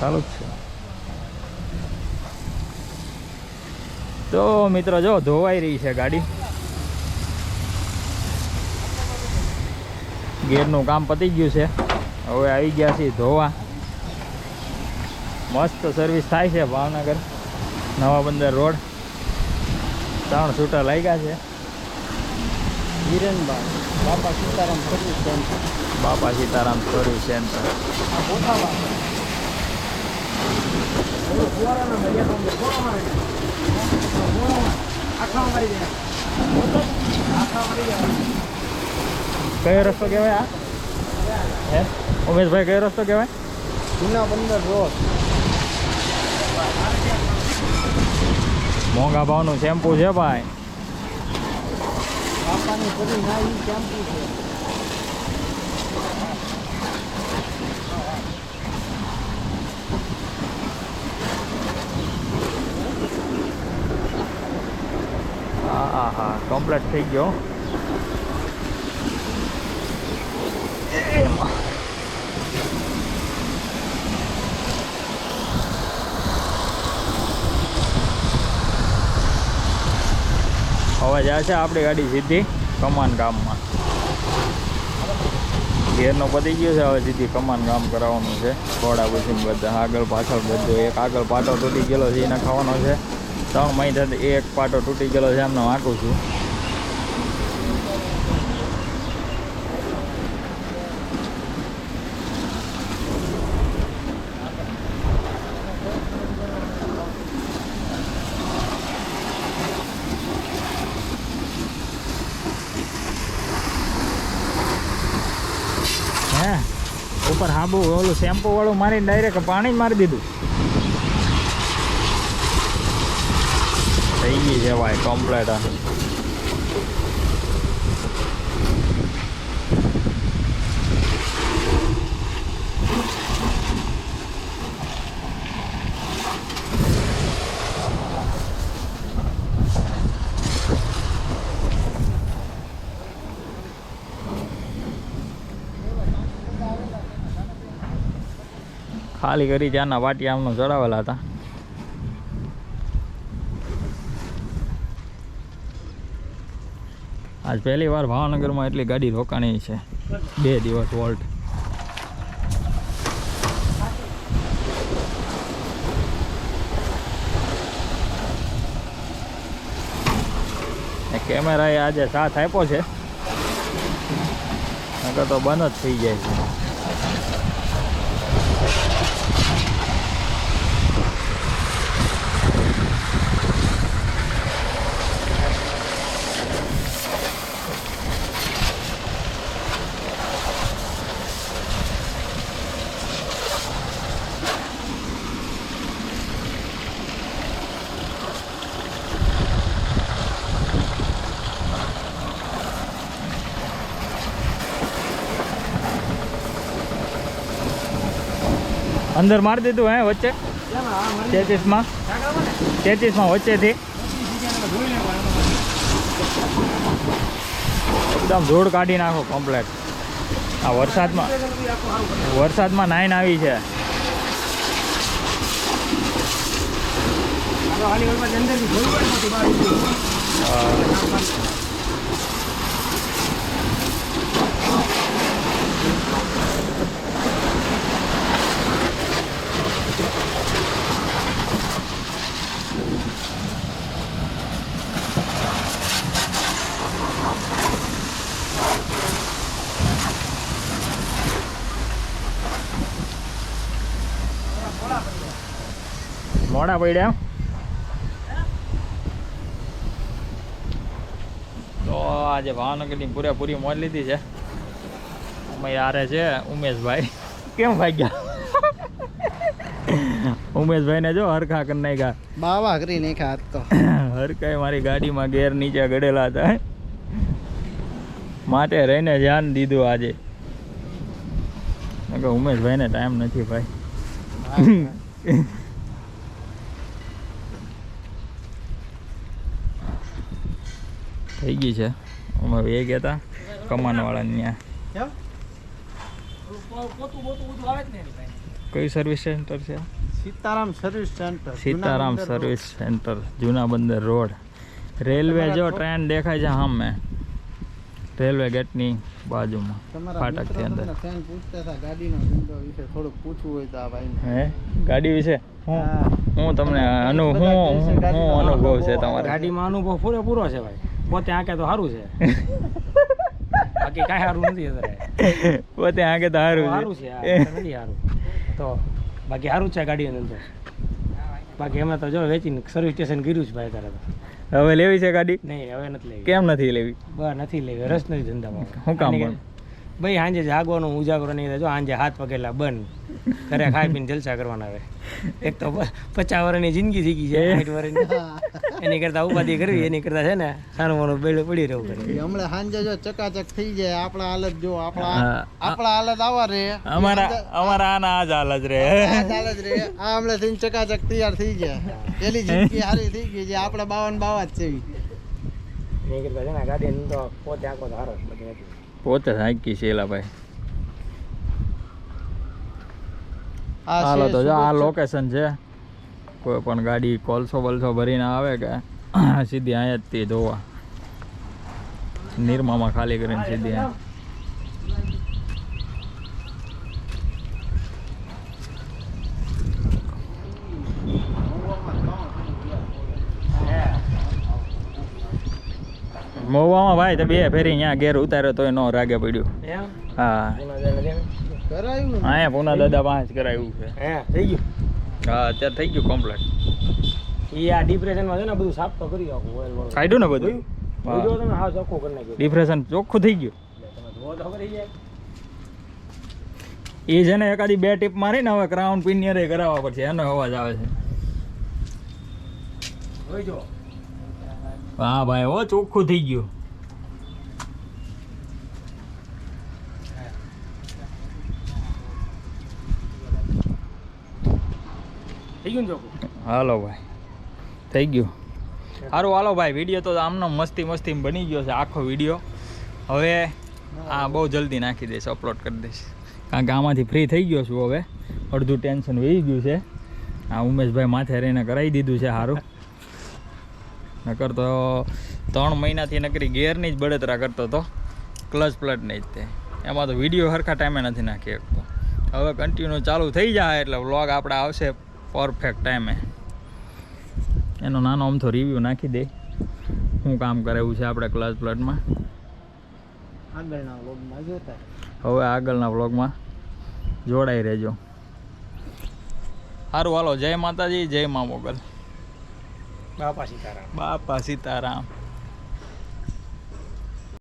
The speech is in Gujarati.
ચાલુ જ છે. તો મિત્રો જો ધોવાઈ રહી છે ગાડી. ગેરનું કામ પતી ગયું છે. હવે આવી ગયા છીએ ધોવા. મસ્ત સર્વિસ થાય છે ભાવનગર. નવા બંદર રોડ. ત્રણ છૂટા લાગ્યા છે. હિરેનભાઈ બાપા સીતારામ સર્વિસ સેન્ટર બાપા સીતારામ સર્વિસ સેન્ટર આ ગોઠાવા ઓલો ફુવારાનો દરિયા તો અંદર ફુવારા મારે છે. ફુવારામાં આખા મારી દે આખા મારી દે કયો રસ્તો કહેવાય આ? હે? ઉમેશભાઈ કયો રસ્તો કહેવાય? જૂના બંદર રોડ. મોંઘા ભાવનું શેમ્પુ છે ભાઈ. બાપાની સર્વિસ ના ઈ શેમ્પુ છે હા હા હા કમ્પ્લીટ થઈ ગયો. હવે જાય છે આપણી ગાડી સીધી કમાન ગામમાં. ઘેરનો પતી ગયો છે, હવે સીધી કમાન ગામ કરાવવાનું છે. ઘોડા પછી બધા આગળ પાછળ બધું એક આગળ પાટો તૂટી ગયેલો છે એને ખાવાનો છે. ત્રણ મહિનાથી એક પાટો તૂટી ગયેલો છે, એમને વાંકું છું હે હાબુ ઓલું શેમ્પુ વાળું મારી ડાયરેક્ટ પાણી મારી દીધું. થઈ ગઈ છે ભાઈ કમ્પ્લેટ ખાલી કરી ત્યાંના વાટિયા આમનું ચડાવેલા હતા. આજ પહેલી વાર ભાવનગરમાં એટલી ગાડી રોકાણી છે. બે દિવસ વોલ્ટ. કેમેરાએ આજે સાથ આપ્યો છે. નકર તો બંધ જ થઈ જાય છે. અંદર મારી દીધું હે વચ્ચે? તેત્રીસમાં. તેત્રીસમાં વચ્ચેથી. એકદમ ધૂળ કાઢી નાખો કમ્પ્લેટ આ વરસાદમાં વરસાદમાં નાઈન આવી છે. હાલી મોડા પડ્યા. તો આજે ભાવનગરની પૂરેપૂરી મોજ લીધી છે. અમે યારે છે ઉમેશભાઈ. કેમ ભાગ્યા? ઉમેશભાઈને જો હરખા કરી નાખ્યા. બાવા કરી નાખ્યા તો. હરકાઈ મારી ગાડીમાં ગેર નીચે ગડેલા હતા. માટે રહીને ધ્યાન દીધું આજે. ઉમેશભાઈને ટાઈમ નથી ભાઈ. થઈ ગઈ છે. અમે એ ગયા હતા કમાનવાળાને ત્યાં. કયું સર્વિસ સેન્ટર છે? Sitaram service centre Sitaram service centre જૂના બંદર રોડ રેલવે જો ટ્રેન દેખાય છે સામે રેલવે ગેટની બાજુમાં અંદર. તો આ ભાઈને. હે? ગાડી વિશે? હું? હું. તમને અનુ હું હું અનુભવ છે તમારે. ગાડીમાં અનુભવ પૂરેપૂરો છે ભાઈ. પોતે આંકે તો સારું છે. બાકી કાંઈ સારું નથી અત્યારે. પોતે આગે તો સારું સારું છે નથી સારું તો બાકી સારું છે ગાડીની અંદર બાકી એમાં તો જો વેચીને સર્વિસ સ્ટેશન કર્યું છે ભાઈ તારે તો. હવે લેવી છે ગાડી? નહીં હવે નથી લેવી. કેમ નથી લેવી? બસ નથી લેવી રસ નથી ધંધામાં. શું કામ પણ? ભાઈ સાંજે જાગવાનું ઉજાગરો નહીં જો સાંજે હાથ પગેલા બંધ. ઘરે ખાઈ પીને જલસા કરવાના આવે એક તો પચાસ વર્ષની જિંદગી થઈ ગઈ છે સાઠ વર્ષની. એની કરતા ઉપાધિ કરવી એની કરતા છે ને સાનું મારું બેડું પડી રહેવું કરે હમણાં સાંજે જો ચકાચક થઈ જાય આપણા હાલત જો આપણા. આપણા હાલત આવા રે અમારા અમારા આના આજ હાલત રે હાલત રે આ હમણાં થઈને ચકાચક તૈયાર થઈ ગયા. પેલી જિંદગી સારી થઈ ગઈ છે આપણા બાવન બાવા જ છે. એની કરતા છે ને ગાડી તો પોતે આખો ધારો બધી નથી. પોતે થાકી છે એલા ભાઈ. હાલો તો જો આ. લોકેશન છે. કોઈ પણ ગાડી કોલસો બલસો ભરીને આવે કે સીધી અહીંયા જ તે જોવા. નિરમામાં ખાલી કરીને સીધી અહીંયા મોવામાં ભાઈ તો બે ફેરી અહીંયા ઘેર ઉતાર્યો તોય નો રાગે પડ્યું. હા? અહીંયા પૂના દાદા પાંચ કરાયું છે. હે થઈ ગયું? હા અત્યારે થઈ ગયું કમ્પ્લીટ એ આ ડિપ્રેશનમાં છે ને બધું સાફ તો કરી આખું કાઢ્યું ને બધું? ડિપ્રેશન ચોખ્ખું થઈ ગયું. તો એ છે ને એકાદી બે ટીપ મારીને હવે ક્રાઉન પિનિયર કરાવવા પડશે એનો અવાજ આવે છે. હા ભાઈ ઓ ચોખ્ખું થઈ ગયું. થઈ ગયું ચોખ્ખું? હાલો ભાઈ થઈ ગયું. સારું હાલો ભાઈ વીડિયો તો આમનો મસ્તી મસ્તી બની ગયો છે આખો વીડિયો હવે આ બહુ જલ્દી નાખી દઈશ અપલોડ કરી દઈશ. કારણ કે આમાંથી ફ્રી થઈ ગયો છું હવે. અડધું ટેન્શન વહી ગયું છે. આ ઉમેશભાઈ માથે રહીને કરાવી દીધું છે સારું નકર તો ત્રણ મહિનાથી નકરી ગેરની જ બળતરા કરતો હતો. ક્લચ પ્લટની જ તે. એમાં તો વીડિયો સરખા ટાઈમે નથી નાખી શકતો. હવે કન્ટિન્યુ ચાલુ થઈ જાય એટલે વ્લોગ આપણે આવશે પરફેક્ટ ટાઈમે એનો નાનો અમથો રિવ્યૂ નાખી દે. શું કામ કરે એવું છે આપણે ક્લચ પ્લટમાં? આગળના વ્લોગમાં જોતા. હવે આગળના વ્લોગમાં જોડાઈ રહેજો. સારું હાલો જય માતાજી જય મા મોગલ. બાપા સીતારામ. બાપા સીતારામ.